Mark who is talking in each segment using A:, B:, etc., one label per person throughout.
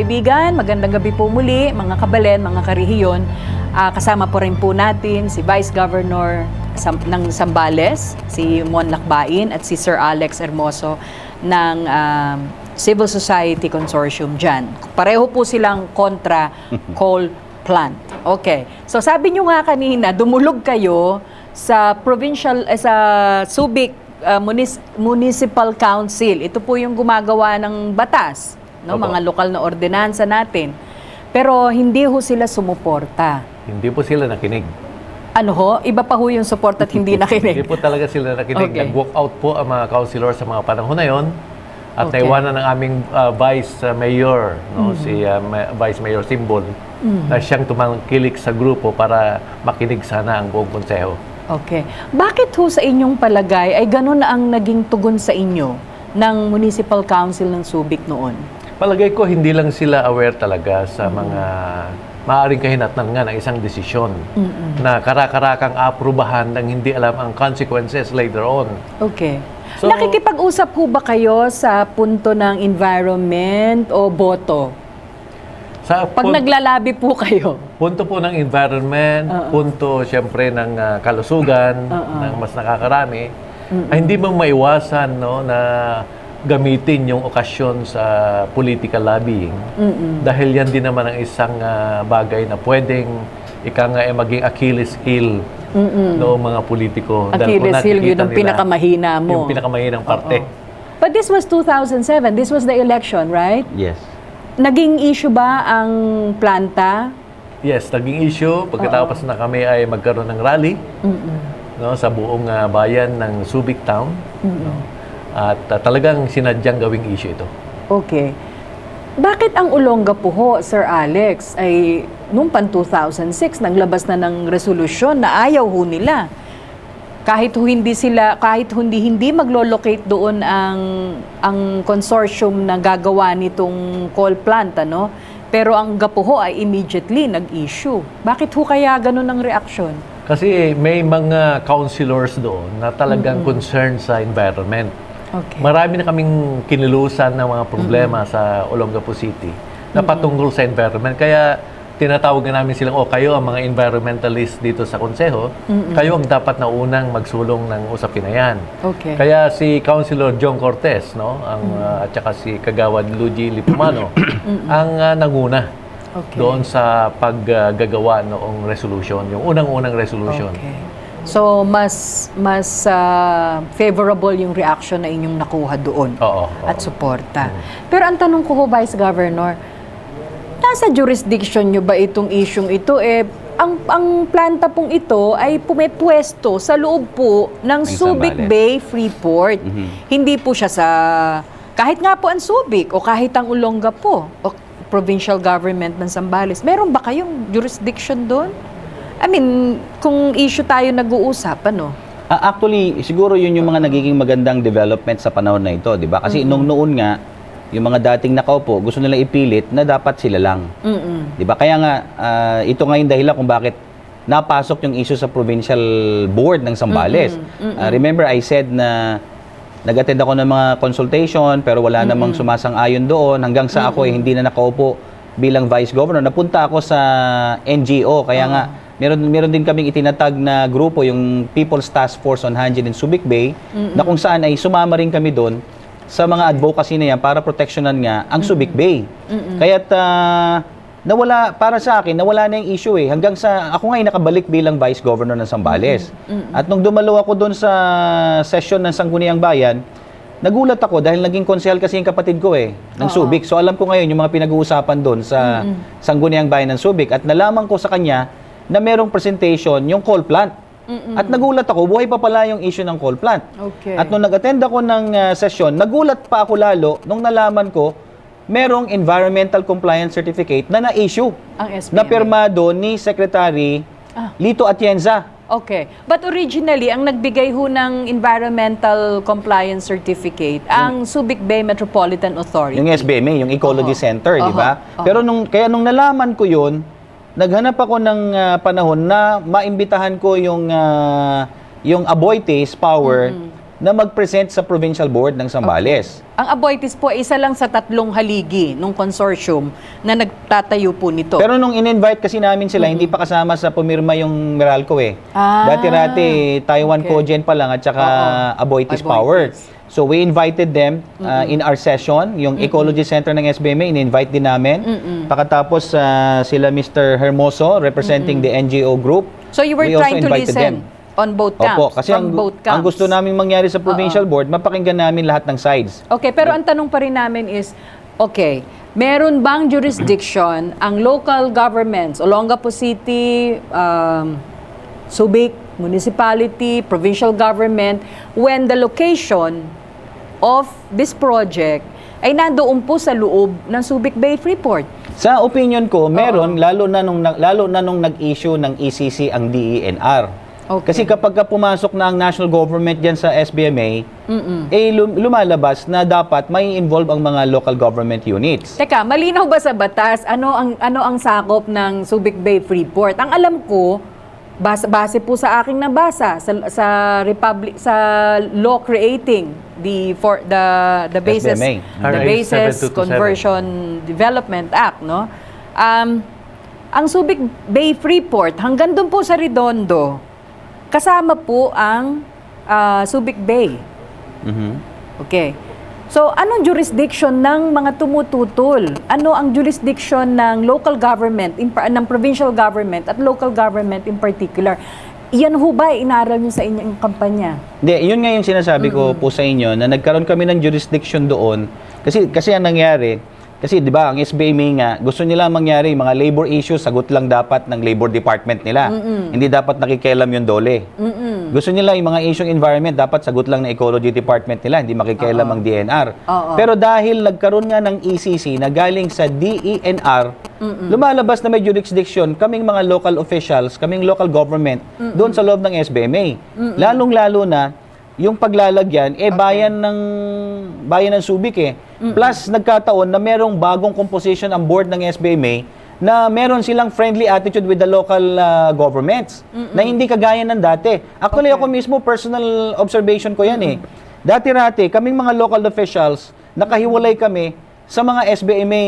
A: kaibigan, magandang gabi po muli, mga kabalen, mga karihiyon. Ah, kasama po rin po natin si Vice Governor Sam- ng Sambales, si Mon Lakbain at si Sir Alex Hermoso ng um, Civil Society Consortium dyan. Pareho po silang kontra coal plant. Okay. So sabi nyo nga kanina, dumulog kayo sa provincial, eh, sa Subic uh, Munis- Municipal Council. Ito po yung gumagawa ng batas, no?
B: Opo.
A: mga lokal na ordinansa natin. Pero hindi ho sila sumuporta.
B: Hindi po sila nakinig.
A: Ano ho? Iba pa ho yung support at hindi
B: Hindi
A: nakinig.
B: po talaga sila nakinig.
A: Okay.
B: Nag-walk out po ang mga councilor sa mga panahon na yon. At
A: Okay.
B: naiwanan ng aming uh, Vice uh, Mayor, no, si uh, Ma- Vice Mayor Simbol, na siyang tumangkilik sa grupo para makinig sana ang buong konseho.
A: Okay. Bakit ho sa inyong palagay ay ganun ang naging tugon sa inyo ng Municipal Council ng Subic noon?
B: Palagay ko hindi lang sila aware talaga sa mga maaaring kahinatnan nga ng isang desisyon na karakarakang aprubahan ng hindi alam ang consequences later on.
A: Okay.
B: So-
A: Nakikipag-usap ho ba kayo sa punto ng environment o boto?
B: Sa
A: Pag
B: pun-
A: naglalabi po kayo.
B: punto po ng environment, punto siyempre ng ah, kalusugan, ng mas nakakarami, ay hindi mo maiwasan no, na gamitin yung okasyon sa political lobbying. Dahil yan din naman ang isang ah, bagay na pwedeng ika nga eh, maging Achilles heel noong mga politiko.
A: Achilles heel, yun
B: nakikita
A: ang pinakamahina mo.
B: Yung pinakamahinang parte.
A: But this was 2007. This was the election, right?
C: Yes.
A: Naging issue ba ang planta?
B: Yes, naging issue. Pagkatapos na kami ay magkaroon ng rally no, sa buong ah, bayan ng Subic Town. No? At ah, talagang sinadyang gawing issue ito.
A: Okay. Bakit ang Olongapo ho, Sir Alex, ay noong pan 2006, naglabas na ng resolusyon na ayaw ho nila. Kahit ho hindi sila, kahit hindi hindi maglo-locate doon ang ang consortium na gagawa nitong coal plant, ano? Pero ang Gapo ho ay immediately nag-issue. Bakit ho kaya ganun ang reaksyon?
B: Kasi may mga councilors doon na talagang concerned sa environment.
A: Okay.
B: Marami na kaming kinilusan ng mga problema sa Olongapo City na patungkol sa environment. Kaya tinatawag na namin silang, oh, kayo ang mga environmentalist dito sa konseho, kayo ang dapat na unang magsulong ng usapin na yan.
A: Okay.
B: Kaya si Councilor John Cortez, no, ang uh, at saka si Kagawad Luigi Lipumano, ang uh, nanguna
A: Okay.
B: doon sa paggagawa noong resolution, yung unang-unang resolution.
A: Okay. So mas mas ah, favorable yung reaction na inyong nakuha doon
B: Oo, oo.
A: at suporta. Pero ang tanong ko ho, Vice Governor, nasa jurisdiction nyo ba itong isyong ito? Eh, ang, ang planta pong ito ay pumipwesto sa loob po ng Subic
C: Zambales.
A: Bay Freeport.
C: Mhm.
A: Hindi po siya sa, kahit nga po ang Subic o kahit ang Olonga po o provincial government ng Zambales. Meron ba kayong jurisdiction doon? I mean, kung issue tayo nag-uusap, ano?
C: Ah, actually, siguro yun yung mga nagiging magandang development sa panahon na ito, di ba? Kasi nung noon nga, yung mga dating nakaupo, gusto nilang ipilit na dapat sila lang.
A: Mm-mm.
C: Di ba? Kaya nga, ah, ito nga yung dahilan kung bakit napasok yung issue sa provincial board ng Sambales. Ah, remember, I said na nag-attend ako ng mga consultation pero wala namang sumasang-ayon doon hanggang sa ako eh, hindi na nakaupo bilang vice governor. Napunta ako sa NGO kaya nga meron meron din kaming itinatag na grupo yung People's Task Force on Hanjin in Subic Bay na kung saan ay sumama rin kami doon sa mga advocacy na yan para proteksyonan nga ang Subic Bay. Kaya't ah, nawala para sa akin nawala na yung issue eh. Hanggang sa ako nga ay nakabalik bilang vice governor ng Sambales. At nung dumalo ako doon sa session ng Sangguniang Bayan, nagulat ako dahil naging konsehal kasi yung kapatid ko eh ng Subic. So alam ko ngayon yung mga pinag-uusapan doon sa Sangguniang Bayan ng Subic. At nalaman ko sa kanya na merong presentation yung coal plant. At nagulat ako, buhay pa pala yung issue ng coal plant.
A: Okay.
C: At nung nag-attend ako ng uh, session, nagulat pa ako lalo nung nalaman ko merong environmental compliance certificate na na-issue
A: Ang SPMA.
C: na pirmado ni Secretary
A: Ah.
C: Lito Atienza.
A: Okay. But originally, ang nagbigay ho ng Environmental Compliance Certificate, ang Subic Bay Metropolitan Authority.
C: Yung SBMA, yung Ecology
A: Oo.
C: Center, di ba?
A: Oo.
C: Pero nung kaya nung nalaman ko 'yun, naghanap ako ng ah, panahon na maimbitahan ko yung ah, yung Aboitiz Power na mag-present sa provincial board ng Sambales.
A: Ang Aboitiz po ay isa lang sa tatlong haligi ng consortium na nagtatayo po nito.
C: Pero nung in-invite kasi namin sila, hindi pa kasama sa pumirma yung Meralco eh.
A: Ah,
C: Dati-rati, Taiwan
A: okay.
C: Cogen pa lang at saka
A: Oo.
C: Aboitiz
A: Aboitiz.
C: Power. So we invited them uh, in our session, yung Ecology Center ng SBMA, in-invite din namin. Pakatapos uh, sila Mr. Hermoso, representing the NGO group.
A: so you were
C: we
A: trying to listen
C: them.
A: On both camps?
C: Opo, kasi ang,
A: both
C: ang
A: camps.
C: gusto namin mangyari sa provincial board, mapakinggan namin lahat ng sides.
A: Okay, pero ang tanong pa rin namin is, okay, meron bang jurisdiction ang local governments, Olongapo City, um, Subic, municipality, provincial government, when the location of this project ay nandoon po sa loob ng Subic Bay Freeport?
C: Sa opinion ko, meron lalo na nung lalo na nung nag-issue ng ECC ang DENR.
A: Okay.
C: Kasi kapag ka pumasok na ang national government diyan sa SBMA, eh lum- lumalabas na dapat may involve ang mga local government units.
A: Teka, malinaw ba sa batas ano ang ano ang sakop ng Subic Bay Freeport? Ang alam ko, base, base po sa aking nabasa sa sa Republic sa law creating the for the the basis
C: SBMA.
A: the
B: RA
A: basis
B: 7227.
A: Conversion Development Act, no? Um, ang Subic Bay Freeport hanggang doon po sa Redondo, kasama po ang ah, Subic Bay.
C: Mhm.
A: Okay. So, anong jurisdiction ng mga tumututol? Ano ang jurisdiction ng local government, in, ng provincial government at local government in particular? Iyan ho ba inaral niyo sa inyong kampanya?
C: Hindi, yun nga yung sinasabi ko po sa inyo na nagkaroon kami ng jurisdiction doon. Kasi kasi ang nangyari, kasi 'di ba, ang SBMA nga gusto nila mangyari mga labor issues sagot lang dapat ng labor department nila. Hindi dapat nakikialam yung dole. Gusto nila yung mga issue environment dapat sagot lang ng ecology department nila, hindi makikialam ang DNR.
A: Oo.
C: Pero dahil nagkaroon nga ng ECC na galing sa DENR, lumalabas na may jurisdiction kaming mga local officials, kaming local government doon sa loob ng SBMA. Lalong-lalo na yung paglalagyan eh bayan ng bayan ng Subic eh. Plus nagkataon na merong bagong composition ang board ng SBMA na meron silang friendly attitude with the local uh, governments na hindi kagaya ng dati. Actually ako mismo personal observation ko yan eh. Dati-rati kaming mga local officials nakahiwalay kami sa mga SBMA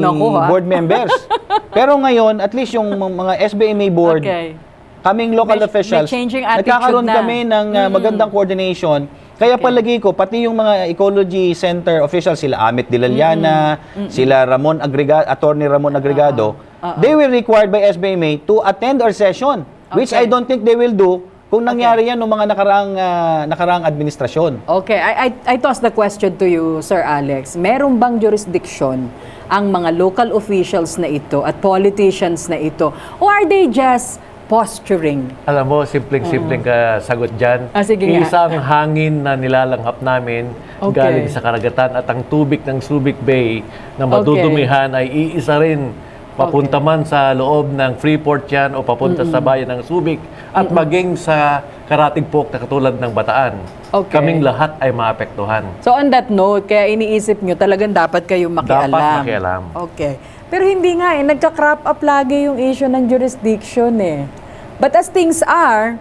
A: Naku,
C: board members. Pero ngayon, at least yung mga SBMA board,
A: Okay.
C: Kaming local
A: May-
C: officials,
A: may changing attitude
C: nagkakaroon
A: na.
C: kami ng uh, magandang coordination. Kaya palagi ko, pati yung mga ecology center officials, sila Amit Dilaliana, sila Ramon Agregado, Attorney Ramon Agregado, they were required by SBMA to attend our session, which
A: Okay.
C: I don't think they will do kung nangyari yan noong mga nakaraang, uh, nakaraang administrasyon.
A: Okay, I, I, I toss the question to you, Sir Alex. Meron bang jurisdiction ang mga local officials na ito at politicians na ito? Or are they just posturing?
B: Alam mo, simpleng-simpleng ka sagot dyan.
A: Ah, sige nga.
B: Isang hangin na nilalanghap namin
A: Okay.
B: galing sa karagatan at ang tubig ng Subic Bay na madudumihan ay iisa rin papunta man sa loob ng Freeport yan o papunta sa bayan ng Subic at maging sa Karatigpok na katulad ng Bataan.
A: Okay.
B: Kaming lahat ay maapektuhan.
A: So on that note, kaya iniisip nyo talagang dapat kayong makialam.
B: Dapat makialam.
A: Okay. Pero hindi nga eh, nagka-crop up lagi yung issue ng jurisdiction eh. But as things are,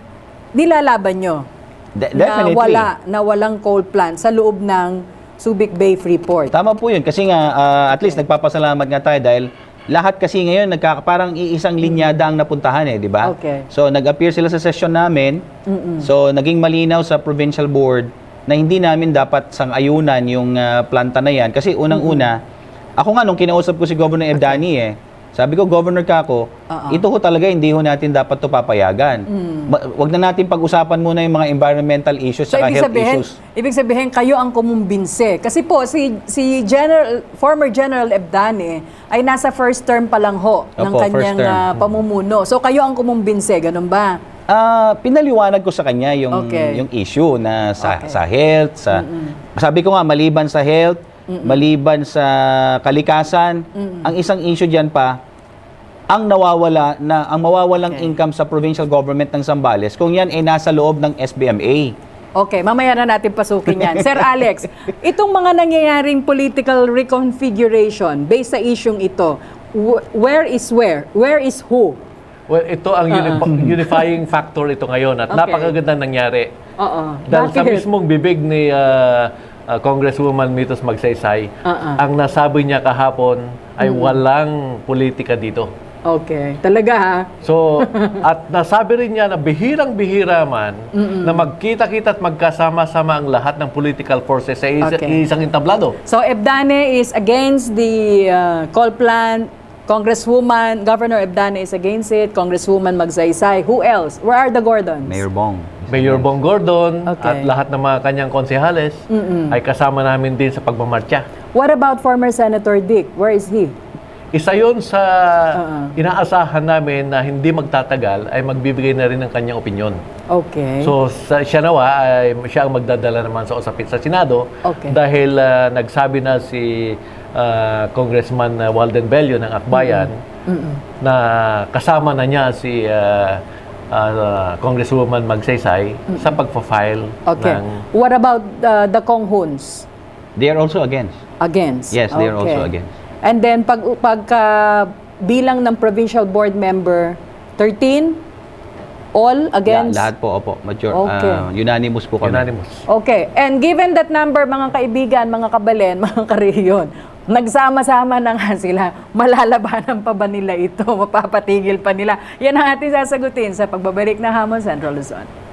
A: nilalaban nyo
C: De-
A: na
C: definitely.
A: wala, na walang coal plant sa loob ng Subic Bay Freeport.
C: Tama po yun. Kasi nga, ah, at least nagpapasalamat nga tayo dahil lahat kasi ngayon nagkaka parang iisang linyada ang napuntahan eh, di ba?
A: Okay.
C: So nag-appear sila sa session namin. So naging malinaw sa provincial board na hindi namin dapat sang-ayunan yung ah, planta na yan kasi unang-una ako nga nung kinausap ko si Governor Evdani eh, sabi ko Governor Kako,
A: Oo.
C: ito ho talaga hindi ho natin dapat to papayagan. Ma- wag na natin pag-usapan muna yung mga environmental issues
A: So
C: at health
A: sabihin,
C: issues.
A: ibig sabihin kayo ang kumumbinse. Kasi po si si General former General Ebdane ay nasa first term pa lang ho ng
C: Opo, first
A: kanyang ah, pamumuno. So kayo ang kumumbinse, ganun ba?
C: Ah, pinaliwanag ko sa kanya yung
A: Okay.
C: yung issue na sa
A: Okay.
C: sa health, sa Sabi ko nga maliban sa health, maliban sa kalikasan, ang isang issue diyan pa ang nawawala na ang mawawalang
A: Okay.
C: income sa provincial government ng Zambales kung yan ay nasa loob ng SBMA.
A: Okay, mamaya na natin pasukin yan. Sir Alex, itong mga nangyayaring political reconfiguration based sa isyong ito, wh- where is where? Where is who?
B: Well, ito ang uni- unifying factor ito ngayon at
A: Okay.
B: napakagandang nangyari.
A: Oo.
B: Dahil sa
A: Bakit?
B: mismong bibig ni ah, ah, Congresswoman Mitos Magsaysay,
A: ah.
B: ang nasabi niya kahapon ay walang politika dito.
A: Okay. Talaga ha?
B: So, at nasabi rin niya na bihirang-bihira man na magkita-kita at magkasama-sama ang lahat ng political forces sa isa-
A: Okay.
B: isang entablado.
A: So Ebdane is against the uh, coal plant. Congresswoman, Governor Ebdane is against it. Congresswoman Magsaysay. Who else? Where are the Gordons?
C: Mayor Bong.
B: Mayor Bong Gordon
A: Okay.
B: at lahat ng mga kanyang konsehales ay kasama namin din sa pagmamarcha.
A: What about former Senator Dick? Where is he?
B: Isa yon sa
A: Uh-uh.
B: inaasahan namin na hindi magtatagal ay magbibigay na rin ng kanyang opinion.
A: Okay.
B: So sa, siya nawa ay siya ang magdadala naman sa usapin sa Senado
A: Okay.
B: dahil ah, nagsabi na si ah, Congressman ah, Walden Bello ng Akbayan na kasama na niya si ah, ah, Congresswoman Magsaysay sa pagpa-file
A: okay.
B: ng
A: What about uh, the Konghuns?
C: They are also against.
A: Against?
C: Yes, they are
A: Okay.
C: also against.
A: And then pag pagka bilang ng provincial board member 13 all against
C: La- lahat po, opo. Major,
A: Okay.
C: ah, unanimous po kami.
B: unanimous.
A: Okay. And given that number mga kaibigan, mga kabalen, mga karehiyon, nagsama-sama na nga sila. Malalabanan pa ba nila ito? Mapapatigil pa nila? Yan ang ating sasagutin sa pagbabalik ng Hamon Central Luzon.